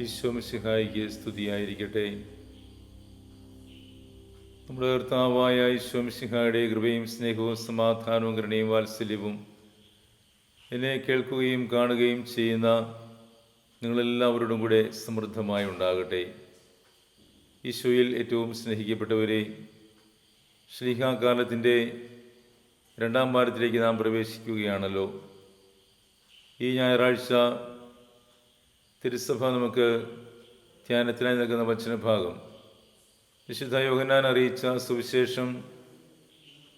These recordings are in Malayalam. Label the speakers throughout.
Speaker 1: ഈശോമിശിഹായിക്ക് സ്തുതിയായിരിക്കട്ടെ. നമ്മുടെ കർത്താവായ ഈശോമിശിഹായുടെ കൃപയും സ്നേഹവും സമാധാനവും കരുണയും വാത്സല്യവും എന്നെ കേൾക്കുകയും കാണുകയും ചെയ്യുന്ന നിങ്ങളെല്ലാവരോടും കൂടെ സമൃദ്ധമായി ഉണ്ടാകട്ടെ. ഈശോയിൽ ഏറ്റവും സ്നേഹിക്കപ്പെട്ടവരെ ശ്രീഹാകാലത്തിന്റെ രണ്ടാം വാരത്തിലേക്ക് നാം പ്രവേശിക്കുകയാണല്ലോ. ഈ ഞായറാഴ്ച തിരുസഭ നമുക്ക് ധ്യാനത്തിനായി നൽകുന്ന വചനഭാഗം വിശുദ്ധ യോഹന്നാൻ അറിയിച്ച സുവിശേഷം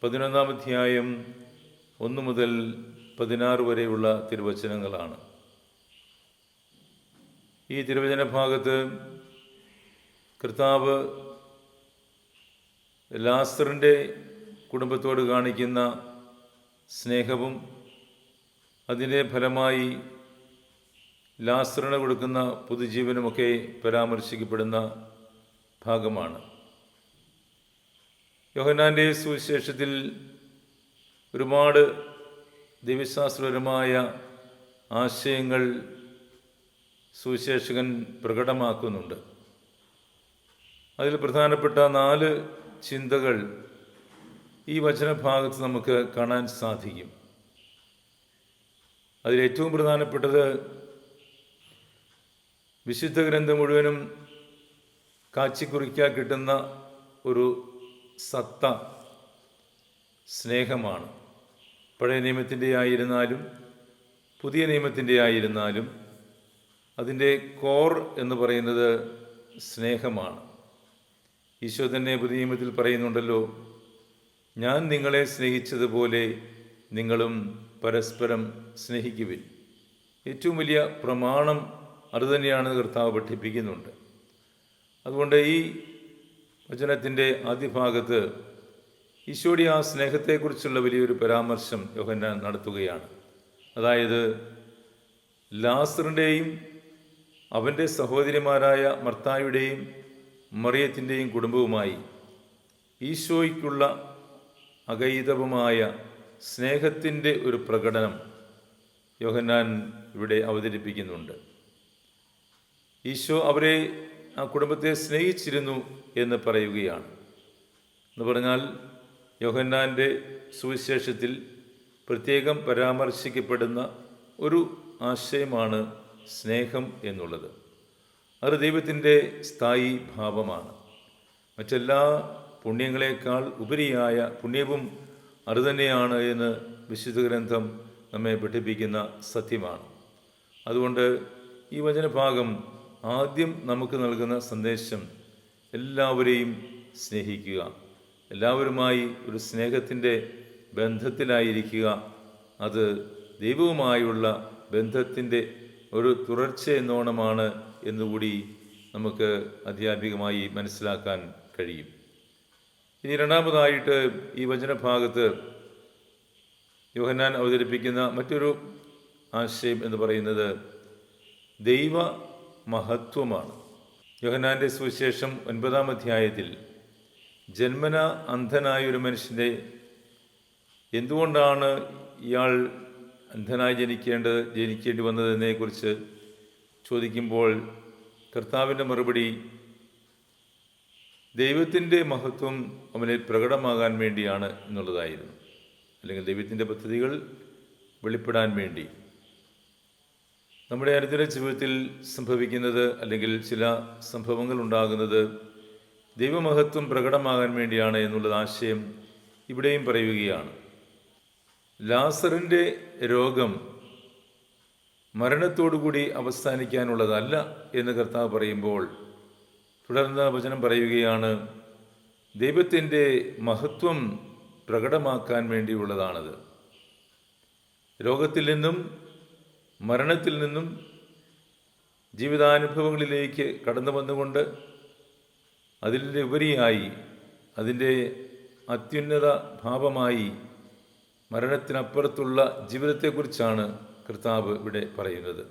Speaker 1: പതിനൊന്നാം അധ്യായം ഒന്ന് മുതൽ പതിനാറ് വരെയുള്ള തിരുവചനങ്ങളാണ്. ഈ തിരുവചന ഭാഗത്ത് കർത്താവ് ലാസറിന്റെ കുടുംബത്തോട് കാണിക്കുന്ന സ്നേഹവും അതിന്റെ ഫലമായി ലാസറിന് കൊടുക്കുന്ന പുതുജീവനുമൊക്കെ പരാമർശിക്കപ്പെടുന്ന ഭാഗമാണ്. യോഹനാന്റെ സുവിശേഷത്തിൽ ഒരുപാട് ദിവ്യശാസ്ത്രപരമായ ആശയങ്ങൾ സുവിശേഷകൻ പ്രകടമാക്കുന്നുണ്ട്. അതിൽ പ്രധാനപ്പെട്ട നാല് ചിന്തകൾ ഈ വചനഭാഗത്ത് നമുക്ക് കാണാൻ സാധിക്കും. അതിലേറ്റവും പ്രധാനപ്പെട്ടത് വിശുദ്ധ ഗ്രന്ഥം മുഴുവനും കാച്ചിക്കുറിക്കാൻ കിട്ടുന്ന ഒരു സത്ത സ്നേഹമാണ്. പഴയ നിയമത്തിന്റെ ആയിരുന്നാലും പുതിയ നിയമത്തിന്റെ ആയിരുന്നാലും അതിന്റെ കോർ എന്ന് പറയുന്നത് സ്നേഹമാണ്. ഈശോ തന്നെ പുതിയ നിയമത്തിൽ പറയുന്നുണ്ടല്ലോ ഞാൻ നിങ്ങളെ സ്നേഹിച്ചതുപോലെ നിങ്ങളും പരസ്പരം സ്നേഹിക്കുവിൻ. ഏറ്റവും വലിയ പ്രമാണം അതുതന്നെയാണ് കർത്താവ് പഠിപ്പിക്കുന്നുണ്ട്. അതുകൊണ്ട് ഈ വചനത്തിന്റെ ആദ്യ ഭാഗത്ത് ഈശോയുടെ ആ സ്നേഹത്തെക്കുറിച്ചുള്ള വലിയൊരു പരാമർശം യോഹന്നാൻ നടത്തുകയാണ്. അതായത് ലാസറിന്റെയും അവന്റെ സഹോദരിമാരായ മർത്തായുടെയും മറിയത്തിന്റെയും കുടുംബവുമായി ഈശോയ്ക്കുള്ള അഗൈതവുമായ സ്നേഹത്തിന്റെ ഒരു പ്രകടനം യോഹന്നാൻ ഇവിടെ അവതരിപ്പിക്കുന്നുണ്ട്. ഈശോ അവരെ ആ കുടുംബത്തെ സ്നേഹിച്ചിരുന്നു എന്ന് പറയുകയാണ്. എന്ന് പറഞ്ഞാൽ യോഹന്നാന്റെ സുവിശേഷത്തിൽ പ്രത്യേകം പരാമർശിക്കപ്പെടുന്ന ഒരു ആശയമാണ് സ്നേഹം എന്നുള്ളത്. അത് ദൈവത്തിന്റെ സ്ഥായി ഭാവമാണ്. മറ്റെല്ലാ പുണ്യങ്ങളെക്കാൾ ഉപരിയായ പുണ്യവും അത് തന്നെയാണ് എന്ന് വിശുദ്ധ ഗ്രന്ഥം നമ്മെ പഠിപ്പിക്കുന്ന സത്യമാണ്. അതുകൊണ്ട് ഈ വചനഭാഗം ആദ്യം നമുക്ക് നൽകുന്ന സന്ദേശം എല്ലാവരെയും സ്നേഹിക്കുക. എല്ലാവരുമായി ഒരു സ്നേഹത്തിന്റെ ബന്ധത്തിലായിരിക്കുക. അത് ദൈവവുമായുള്ള ബന്ധത്തിന്റെ ഒരു തുടർച്ച എന്നോണമാണ് എന്നുകൂടി നമുക്ക് അധ്യാപികമായി മനസ്സിലാക്കാൻ കഴിയും. ഇനി രണ്ടാമതായിട്ട് ഈ വചനഭാഗത്ത് യോഹന്നാൻ അവതരിപ്പിക്കുന്ന മറ്റൊരു ആശയം എന്ന് പറയുന്നത് ദൈവ മഹത്വമാണ്. യോഹനാന്റെ സുവിശേഷം ഒൻപതാം അധ്യായത്തിൽ ജന്മന അന്ധനായ ഒരു മനുഷ്യന്റെ എന്തുകൊണ്ടാണ് ഇയാൾ അന്ധനായി ജനിക്കേണ്ടത് ജനിക്കേണ്ടി വന്നതിനെക്കുറിച്ച് ചോദിക്കുമ്പോൾ കർത്താവിന്റെ മറുപടി ദൈവത്തിന്റെ മഹത്വം അവനിൽ പ്രകടമാകാൻ വേണ്ടിയാണ് എന്നുള്ളതായിരുന്നു. അല്ലെങ്കിൽ ദൈവത്തിന്റെ പദ്ധതികൾ വെളിപ്പെടാൻ വേണ്ടി. നമ്മുടെ അനുദിന ജീവിതത്തിൽ സംഭവിക്കുന്നത് അല്ലെങ്കിൽ ചില സംഭവങ്ങൾ ഉണ്ടാകുന്നത് ദൈവമഹത്വം പ്രകടമാകാൻ വേണ്ടിയാണ് എന്നുള്ളത് ആശയം ഇവിടെയും പറയുകയാണ്. ലാസറിന്റെ രോഗം മരണത്തോടുകൂടി അവസാനിക്കാനുള്ളതല്ല എന്ന് കർത്താവ് പറയുമ്പോൾ തുടർന്ന് വചനം പറയുകയാണ് ദൈവത്തിന്റെ മഹത്വം പ്രകടമാക്കാൻ വേണ്ടിയുള്ളതാണത്. രോഗത്തിൽ നിന്നും മരണത്തിൽ നിന്നും ജീവിതാനുഭവങ്ങളിലേക്ക് കടന്നു വന്നുകൊണ്ട് അതിന്റെ ഉപരിയായി അതിന്റെ അത്യുന്നത ഭാവമായി മരണത്തിനപ്പുറത്തുള്ള ജീവിതത്തെക്കുറിച്ചാണ് കർത്താവ് ഇവിടെ പറയുന്നത്.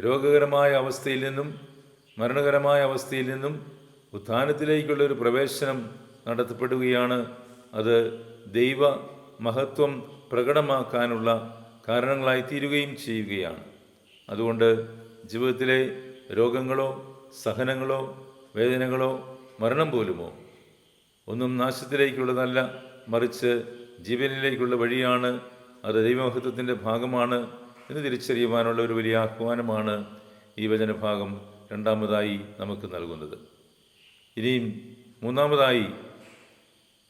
Speaker 1: രോഗകരമായ അവസ്ഥയിൽ നിന്നും മരണകരമായ അവസ്ഥയിൽ നിന്നും ഉത്ഥാനത്തിലേക്കുള്ള ഒരു പ്രവേശനം നടത്തപ്പെടുകയാണ്. അത് ദൈവ മഹത്വം പ്രകടമാക്കാനുള്ള കാരണങ്ങളായി തീരുകയും ചെയ്യുകയാണ്. അതുകൊണ്ട് ജീവിതത്തിലെ രോഗങ്ങളോ സഹനങ്ങളോ വേദനകളോ മരണം പോലുമോ ഒന്നും നാശത്തിലേക്കുള്ളതല്ല മറിച്ച് ജീവനിലേക്കുള്ള വഴിയാണ് അത് ദൈവമഹത്വത്തിന്റെ ഭാഗമാണ് എന്ന് തിരിച്ചറിയുവാനുള്ള ഒരു വലിയ ആഹ്വാനമാണ് ഈ വചനഭാഗം രണ്ടാമതായി നമുക്ക് നൽകുന്നത്. ഇനിയും മൂന്നാമതായി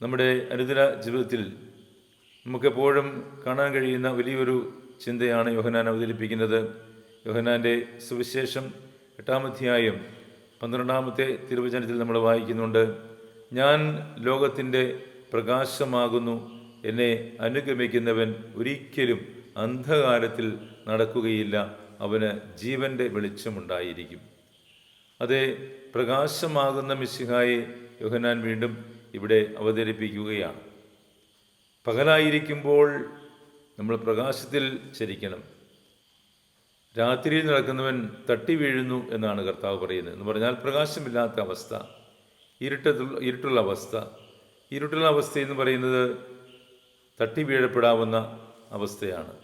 Speaker 1: നമ്മുടെ അനുദിന ജീവിതത്തിൽ നമുക്കെപ്പോഴും കാണാൻ കഴിയുന്ന വലിയൊരു ചിന്തയാണ് യോഹനാൻ അവതരിപ്പിക്കുന്നത്. യോഹനാന്റെ സുവിശേഷം എട്ടാമധ്യായം പന്ത്രണ്ടാമത്തെ തിരുവചനത്തിൽ നമ്മൾ വായിക്കുന്നുണ്ട്. ഞാൻ ലോകത്തിന്റെ പ്രകാശമാകുന്നു എന്നെ അനുഗമിക്കുന്നവൻ ഒരിക്കലും അന്ധകാരത്തിൽ നടക്കുകയില്ല അവന് ജീവന്റെ വെളിച്ചമുണ്ടായിരിക്കും അതെ പ്രകാശമാകുന്ന മിശിഹായെ യോഹനാൻ വീണ്ടും ഇവിടെ അവതരിപ്പിക്കുകയാണ്. പകലായിരിക്കുമ്പോൾ നമ്മൾ പ്രകാശത്തിൽ ചരിക്കണം. രാത്രിയിൽ നടക്കുന്നവൻ തട്ടി വീഴുന്നു എന്നാണ് കർത്താവ് പറയുന്നത്. എന്ന് പറഞ്ഞാൽ പ്രകാശമില്ലാത്ത അവസ്ഥ ഇരുട്ടത്തിൽ ഇരുട്ടുള്ള അവസ്ഥ. ഇരുട്ടുള്ള അവസ്ഥ എന്ന് പറയുന്നത് തട്ടി വീഴപ്പെടാവുന്ന അവസ്ഥയാണ്.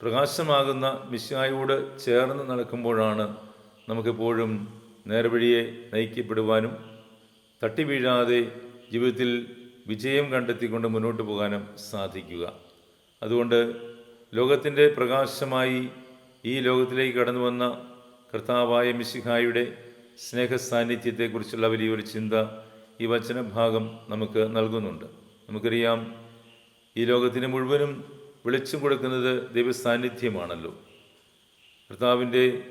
Speaker 1: പ്രകാശമാകുന്ന മിശായോട് ചേർന്ന് നടക്കുമ്പോഴാണ് നമുക്കെപ്പോഴും നേർവഴിയെ നയിക്കപ്പെടുവാനും തട്ടി വീഴാതെ ജീവിതത്തിൽ വിജയം കണ്ടെത്തിക്കൊണ്ട് മുന്നോട്ട് പോകാനും സാധിക്കുക. അതുകൊണ്ട് ലോകത്തിന്റെ പ്രകാശമായി ഈ ലോകത്തിലേക്ക് കടന്നു വന്ന കർത്താവായ മിശിഹായുടെ സ്നേഹ സാന്നിധ്യത്തെക്കുറിച്ചുള്ള വലിയൊരു ചിന്ത ഈ വചനഭാഗം നമുക്ക് നൽകുന്നുണ്ട്. നമുക്കറിയാം ഈ ലോകത്തിന് മുഴുവനും വിളിച്ചു കൊടുക്കുന്നത് ദൈവസാന്നിധ്യമാണല്ലോ. കർത്താവിന്റെ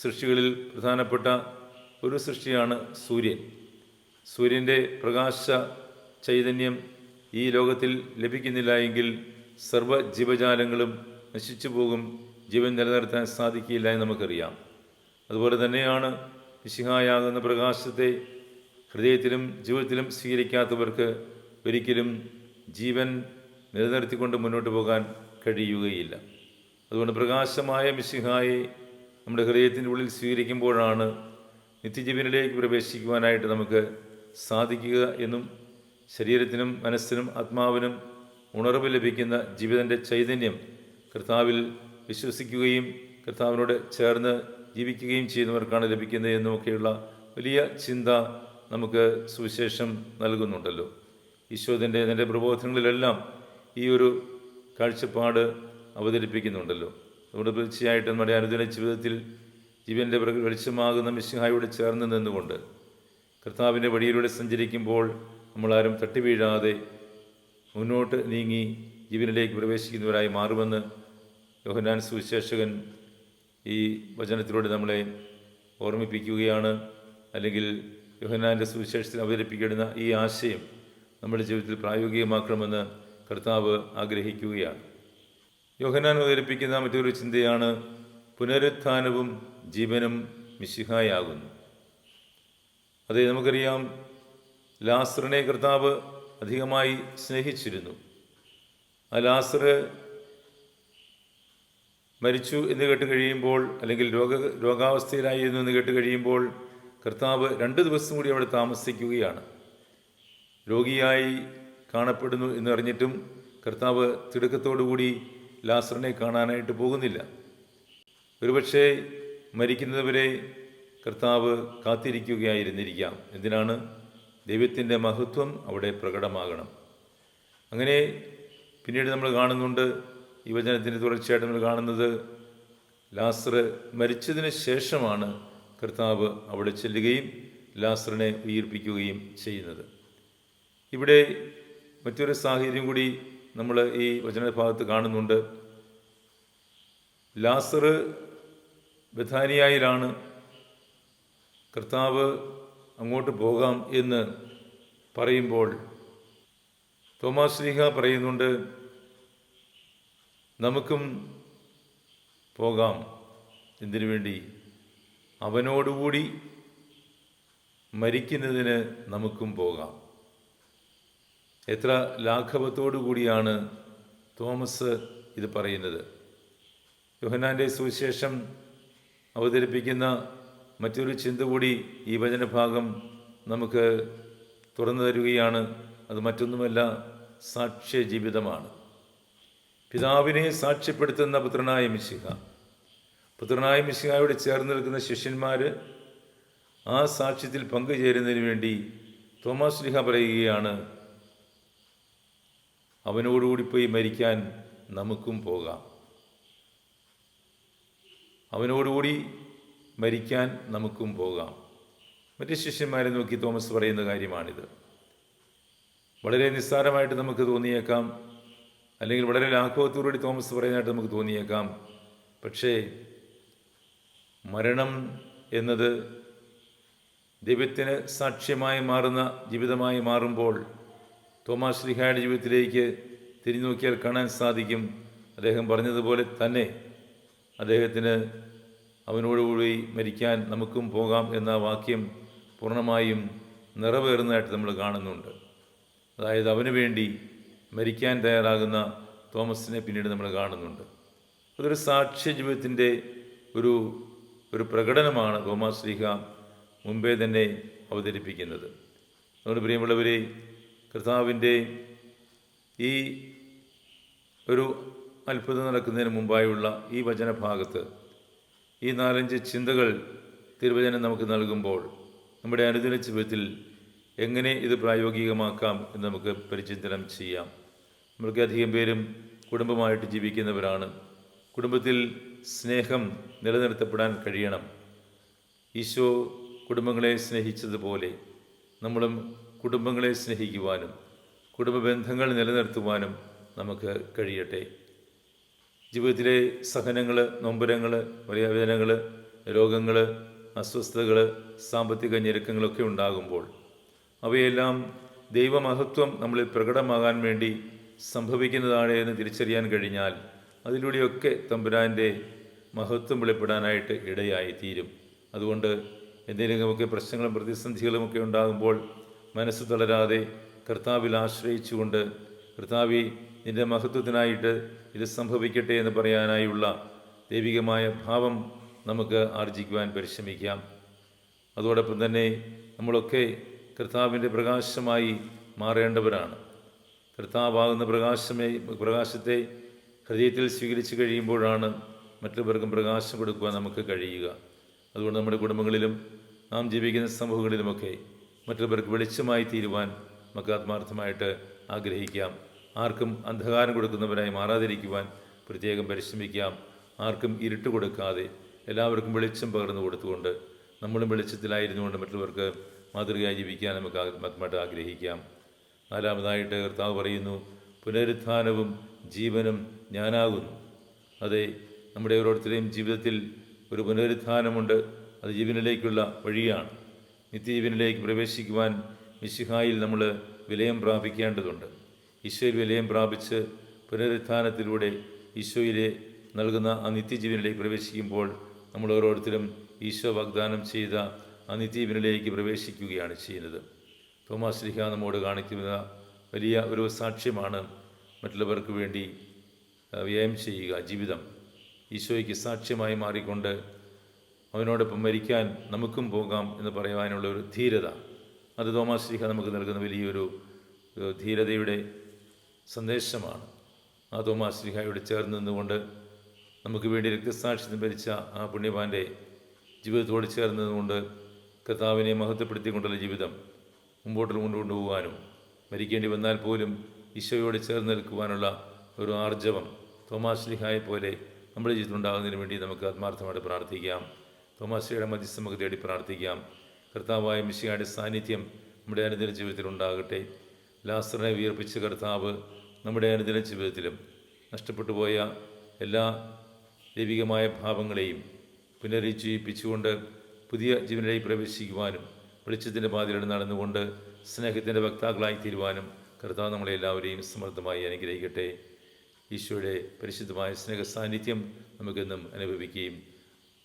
Speaker 1: സൃഷ്ടികളിൽ പ്രധാനപ്പെട്ട ഒരു സൃഷ്ടിയാണ് സൂര്യൻ. സൂര്യന്റെ പ്രകാശ ചൈതന്യം ഈ ലോകത്തിൽ ലഭിക്കുന്നില്ല എങ്കിൽ സർവ ജീവജാലങ്ങളും നശിച്ചു പോകും. ജീവൻ നിലനിർത്താൻ സാധിക്കില്ല എന്ന് നമുക്കറിയാം. അതുപോലെ തന്നെയാണ് വിശിഹായാകുന്ന പ്രകാശത്തെ ഹൃദയത്തിലും ജീവിതത്തിലും സ്വീകരിക്കാത്തവർക്ക് ഒരിക്കലും ജീവൻ നിലനിർത്തിക്കൊണ്ട് മുന്നോട്ട് പോകാൻ കഴിയുകയില്ല. അതുകൊണ്ട് പ്രകാശമായ മിശിഹായെ നമ്മുടെ ഹൃദയത്തിന്റെ ഉള്ളിൽ സ്വീകരിക്കുമ്പോഴാണ് നിത്യജീവനിലേക്ക് പ്രവേശിക്കുവാനായിട്ട് നമുക്ക് സാധിക്കുക എന്നും ശരീരത്തിനും മനസ്സിനും ആത്മാവിനും ഉണർവ് ലഭിക്കുന്ന ജീവിതന്റെ ചൈതന്യം കർത്താവിൽ വിശ്വസിക്കുകയും കർത്താവിനോട് ചേർന്ന് ജീവിക്കുകയും ചെയ്യുന്നവർക്കാണ് ലഭിക്കുന്നത് എന്നുമൊക്കെയുള്ള വലിയ ചിന്ത നമുക്ക് സുവിശേഷം നൽകുന്നുണ്ടല്ലോ. ഈശോദിന്റെ അതിന്റെ പ്രബോധനങ്ങളിലെല്ലാം ഈ ഒരു കാഴ്ചപ്പാട് അവതരിപ്പിക്കുന്നുണ്ടല്ലോ. നമ്മുടെ തീർച്ചയായിട്ടും നമ്മുടെ അനുദിന ജീവിതത്തിൽ ജീവന്റെ വെളിച്ചമാകുന്ന മിശിഹായോട് ചേർന്ന് നിന്നുകൊണ്ട് കർത്താവിന്റെ വഴിയിലൂടെ സഞ്ചരിക്കുമ്പോൾ നമ്മളാരും തട്ടി വീഴാതെ മുന്നോട്ട് നീങ്ങി ജീവനിലേക്ക് പ്രവേശിക്കുന്നവരായി മാറുമെന്ന് യോഹനാൻ സുവിശേഷകൻ ഈ വചനത്തിലൂടെ നമ്മളെ ഓർമ്മിപ്പിക്കുകയാണ്. അല്ലെങ്കിൽ യോഹനാന്റെ സുവിശേഷത്തിൽ അവതരിപ്പിക്കുന്ന ഈ ആശയം നമ്മുടെ ജീവിതത്തിൽ പ്രായോഗികമാക്കണമെന്ന് കർത്താവ് ആഗ്രഹിക്കുകയാണ്. യോഹനാൻ അവതരിപ്പിക്കുന്ന മറ്റൊരു ചിന്തയാണ് പുനരുത്ഥാനവും ജീവനും മിശിഹായാകുന്നു. അതെ നമുക്കറിയാം ലാസറിനെ കർത്താവ് അധികമായി സ്നേഹിച്ചിരുന്നു. ആ ലാസർ മരിച്ചു എന്ന് കേട്ട് കഴിയുമ്പോൾ അല്ലെങ്കിൽ രോഗ രോഗാവസ്ഥയിലായിരുന്നു എന്ന് കേട്ട് കഴിയുമ്പോൾ കർത്താവ് രണ്ട് ദിവസം കൂടി അവിടെ താമസിക്കുകയാണ്. രോഗിയായി കാണപ്പെടുന്നു എന്നറിഞ്ഞിട്ടും കർത്താവ് തിടുക്കത്തോടുകൂടി ലാസറിനെ കാണാനായിട്ട് പോകുന്നില്ല. ഒരുപക്ഷെ മരിക്കുന്നതുവരെ കർത്താവ് കാത്തിരിക്കുകയായിരുന്നിരിക്കാം. എന്തിനാണ്? ദൈവത്തിന്റെ മഹത്വം അവിടെ പ്രകടമാകണം. അങ്ങനെ പിന്നീട് നമ്മൾ കാണുന്നുണ്ട് ഈ തുടർച്ചയായിട്ട് നമ്മൾ കാണുന്നത് ലാസർ മരിച്ചതിന് ശേഷമാണ് കർത്താവ് അവിടെ ചെല്ലുകയും ലാസറിനെ ഉയർപ്പിക്കുകയും ചെയ്യുന്നത്. ഇവിടെ മറ്റൊരു സാഹചര്യം കൂടി നമ്മൾ ഈ വചനഭാഗത്ത് കാണുന്നുണ്ട്. ലാസർ ബഥാനിയായിലാണ് കർത്താവ് അങ്ങോട്ട് പോകാം എന്ന് പറയുമ്പോൾ തോമാസ് ലീഹ പറയുന്നുണ്ട് നമുക്കും പോകാം. എന്തിനു വേണ്ടി? അവനോടുകൂടി മരിക്കുന്നതിന് നമുക്കും പോകാം. എത്ര ലാഘവത്തോടു കൂടിയാണ് തോമസ് ഇത് പറയുന്നത്. യോഹനാന്റെ സുവിശേഷം അവതരിപ്പിക്കുന്ന മറ്റൊരു ചിന്ത കൂടി ഈ വചനഭാഗം നമുക്ക് തുറന്നു തരികയാണ്. അത് മറ്റൊന്നുമല്ല സാക്ഷ്യ ജീവിതമാണ് പിതാവിനെ സാക്ഷ്യപ്പെടുത്തുന്ന പുത്രനായ മിശിഹ. പുത്രനായ മിശിഹായോട് ചേർന്ന് നിൽക്കുന്ന ശിഷ്യന്മാർ ആ സാക്ഷ്യത്തിൽ പങ്കുചേരുന്നതിന് വേണ്ടി തോമസ് ലിഹ പറയുകയാണ് അവനോടുകൂടി പോയി മരിക്കാൻ നമുക്കും പോകാം. അവനോടുകൂടി മരിക്കാൻ നമുക്കും പോകാം. മറ്റ് ശിഷ്യന്മാരെ നോക്കി തോമസ് പറയുന്ന കാര്യമാണിത്. വളരെ നിസ്സാരമായിട്ട് നമുക്ക് തോന്നിയേക്കാം. അല്ലെങ്കിൽ വളരെ ലാഘവത്തോടുകൂടി തോമസ് പറയുന്നതായിട്ട് നമുക്ക് തോന്നിയേക്കാം. പക്ഷേ മരണം എന്നത് ദൈവത്തിന് സാക്ഷ്യമായി മാറുന്ന ജീവിതമായി മാറുമ്പോൾ തോമാസ് ലിഹായുടെ ജീവിതത്തിലേക്ക് തിരിഞ്ഞു നോക്കിയാൽ കാണാൻ സാധിക്കും. അദ്ദേഹം പറഞ്ഞതുപോലെ തന്നെ അദ്ദേഹത്തിന് അവനോടുകൂടി മരിക്കാൻ നമുക്കും പോകാം എന്ന വാക്യം പൂർണമായും നിറവേറുന്നതായിട്ട് നമ്മൾ കാണുന്നുണ്ട്. അതായത് അവന് വേണ്ടി മരിക്കാൻ തയ്യാറാകുന്ന തോമസിനെ പിന്നീട് നമ്മൾ കാണുന്നുണ്ട്. അതൊരു സാക്ഷ്യ ജീവിതത്തിന്റെ ഒരു ഒരു പ്രകടനമാണ് തോമസ് ശ്രീഹ മുമ്പേ തന്നെ അവതരിപ്പിക്കുന്നത്. അതുകൊണ്ട് പ്രിയമുള്ളവരെ കർത്താവിന്റെ ഈ ഒരു അത്ഭുതം നടക്കുന്നതിന് മുമ്പായുള്ള ഈ വചനഭാഗത്ത് ഈ നാലഞ്ച് ചിന്തകൾ തിരുവചനം നമുക്ക് നൽകുമ്പോൾ നമ്മുടെ അനുദിന ജീവിതത്തിൽ എങ്ങനെ ഇത് പ്രായോഗികമാക്കാം എന്ന് നമുക്ക് പരിചിന്തനം ചെയ്യാം. നമ്മൾക്ക് അധികം പേരും കുടുംബമായിട്ട് ജീവിക്കുന്നവരാണ്. കുടുംബത്തിൽ സ്നേഹം നിലനിർത്തപ്പെടാൻ കഴിയണം. ഈശോ കുടുംബങ്ങളെ സ്നേഹിച്ചതുപോലെ നമ്മളും കുടുംബങ്ങളെ സ്നേഹിക്കുവാനും കുടുംബ ബന്ധങ്ങൾ നിലനിർത്തുവാനും നമുക്ക് കഴിയട്ടെ. ജീവിതത്തിലെ സഹനങ്ങൾ നൊമ്പരങ്ങൾ വലിയ വേദനകൾ രോഗങ്ങൾ അസ്വസ്ഥതകൾ സാമ്പത്തിക ഞെരുക്കങ്ങളൊക്കെ ഉണ്ടാകുമ്പോൾ അവയെല്ലാം ദൈവമഹത്വം നമ്മളിൽ പ്രകടമാകാൻ വേണ്ടി സംഭവിക്കുന്നതാണ് എന്ന് തിരിച്ചറിയാൻ കഴിഞ്ഞാൽ അതിലൂടെയൊക്കെ തമ്പുരാന്റെ മഹത്വം വെളിപ്പെടാനായിട്ട് ഇടയായി തീരും അതുകൊണ്ട് എന്തെങ്കിലുമൊക്കെ പ്രശ്നങ്ങളും പ്രതിസന്ധികളുമൊക്കെ ഉണ്ടാകുമ്പോൾ മനസ്സ് തളരാതെ കർത്താവിൽ ആശ്രയിച്ചുകൊണ്ട് കർത്താവി നിന്റെ മഹത്വത്തിനായിട്ട് ഇത് സംഭവിക്കട്ടെ എന്ന് പറയാനായുള്ള ദൈവികമായ ഭാവം നമുക്ക് ആർജിക്കുവാൻ പരിശ്രമിക്കാം. അതോടൊപ്പം തന്നെ നമ്മളൊക്കെ കർത്താവിന്റെ പ്രകാശമായി മാറേണ്ടവരാണ്. കർത്താവാകുന്ന പ്രകാശമേ പ്രകാശത്തെ ഹൃദയത്തിൽ സ്വീകരിച്ചു കഴിയുമ്പോഴാണ് മറ്റുള്ളവർക്കും പ്രകാശം കൊടുക്കുവാൻ നമുക്ക് കഴിയുക. അതുകൊണ്ട് നമ്മുടെ കുടുംബങ്ങളിലും നാം ജീവിക്കുന്ന സമൂഹങ്ങളിലുമൊക്കെ മറ്റുള്ളവർക്ക് വെളിച്ചമായി തീരുവാൻ നമുക്ക് ആത്മാർത്ഥമായിട്ട് ആഗ്രഹിക്കാം. ആർക്കും അന്ധകാരം കൊടുക്കുന്നവരായി മാറാതിരിക്കുവാൻ പ്രത്യേകം പരിശ്രമിക്കാം. ആർക്കും ഇരുട്ട് കൊടുക്കാതെ എല്ലാവർക്കും വെളിച്ചം പകർന്നു കൊടുത്തുകൊണ്ട് നമ്മളും വെളിച്ചത്തിലായിരുന്നു കൊണ്ട് മറ്റുള്ളവർക്ക് മാതൃകയായി ജീവിക്കാൻ നമുക്ക് ആത്മാത്മായിട്ട് ആഗ്രഹിക്കാം. നാലാമതായിട്ട് കർത്താവ് പറയുന്നു പുനരുത്ഥാനവും ജീവനും ഞാനാകുന്നു. അതെ നമ്മുടെ ഓരോരുത്തരുടെയും ജീവിതത്തിൽ ഒരു പുനരുത്ഥാനമുണ്ട്. അത് ജീവനിലേക്കുള്ള വഴിയാണ്. നിത്യജീവനിലേക്ക് പ്രവേശിക്കുവാൻ മിശിഹായിൽ നമ്മൾ വിലയം പ്രാപിക്കേണ്ടതുണ്ട്. ഈശോയിൽ വിലയം പ്രാപിച്ച് പുനരുത്ഥാനത്തിലൂടെ ഈശോയിലെ നൽകുന്ന ആ നിത്യജീവനിലേക്ക് പ്രവേശിക്കുമ്പോൾ നമ്മൾ ഓരോരുത്തരും ഈശോ വാഗ്ദാനം ചെയ്ത ആ നിത്യജീവനിലേക്ക് പ്രവേശിക്കുകയാണ് ചെയ്യുന്നത്. തോമാസ് ലിഹ നമ്മോട് കാണിക്കുന്ന വലിയ ഒരു സാക്ഷ്യമാണ് മറ്റുള്ളവർക്ക് വേണ്ടി വ്യയം ചെയ്യുക ജീവിതം. ഈശോയ്ക്ക് സാക്ഷ്യമായി മാറിക്കൊണ്ട് അവനോടൊപ്പം മരിക്കാൻ നമുക്കും പോകാം എന്ന് പറയുവാനുള്ള ഒരു ധീരത. അത് തോമാസ് ലിഹ നമുക്ക് നൽകുന്ന വലിയൊരു ധീരതയുടെ സന്ദേശമാണ്. ആ തോമാശ്രീഹായോട് ചേർന്ന് നിന്നുകൊണ്ട് നമുക്ക് വേണ്ടി രക്തസാക്ഷിത്വം ഭരിച്ച ആ പുണ്യവാന്റെ ജീവിതത്തോട് ചേർന്ന് നിന്നുകൊണ്ട് കർത്താവിനെ മഹത്വപ്പെടുത്തിക്കൊണ്ടുള്ള ജീവിതം മുമ്പോട്ട് കൊണ്ടുകൊണ്ടുപോകാനും മരിക്കേണ്ടി വന്നാൽ പോലും ഈശോയോട് ചേർന്ന് നിൽക്കുവാനുള്ള ഒരു ആർജവം തോമാസ് ലിഹായെ പോലെ നമ്മുടെ ജീവിതത്തിൽ ഉണ്ടാകുന്നതിന് വേണ്ടി നമുക്ക് ആത്മാർത്ഥമായിട്ട് പ്രാർത്ഥിക്കാം. തോമാശ്ലിയുടെ മധ്യസ്ഥം നമുക്ക് തേടി പ്രാർത്ഥിക്കാം. കർത്താവായ മിശിയുടെ സാന്നിധ്യം നമ്മുടെ അനുദിന ജീവിതത്തിൽ ഉണ്ടാകട്ടെ. ലാസറിനെ വിയർപ്പിച്ച കർത്താവ് നമ്മുടെ അനുദിന ജീവിതത്തിലും നഷ്ടപ്പെട്ടു പോയ എല്ലാ ദൈവികമായ ഭാവങ്ങളെയും പുനരുജ്ജീവിപ്പിച്ചുകൊണ്ട് പുതിയ ജീവനിലേക്ക് പ്രവേശിക്കുവാനും വെളിച്ചത്തിന്റെ പാതയിലൂടെ നടന്നുകൊണ്ട് സ്നേഹത്തിന്റെ വക്താക്കളായി തീരുവാനും കർത്താവ് നമ്മളെ എല്ലാവരെയും സമൃദ്ധമായി അനുഗ്രഹിക്കട്ടെ. ഈശോയുടെ പരിശുദ്ധമായ സ്നേഹ സാന്നിധ്യം നമുക്കെന്നും അനുഭവിക്കുകയും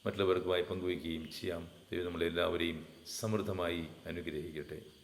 Speaker 1: മറ്റുള്ളവർക്കുമായി പങ്കുവയ്ക്കുകയും ചെയ്യാം. ദൈവം നമ്മളെല്ലാവരെയും സമൃദ്ധമായി അനുഗ്രഹിക്കട്ടെ.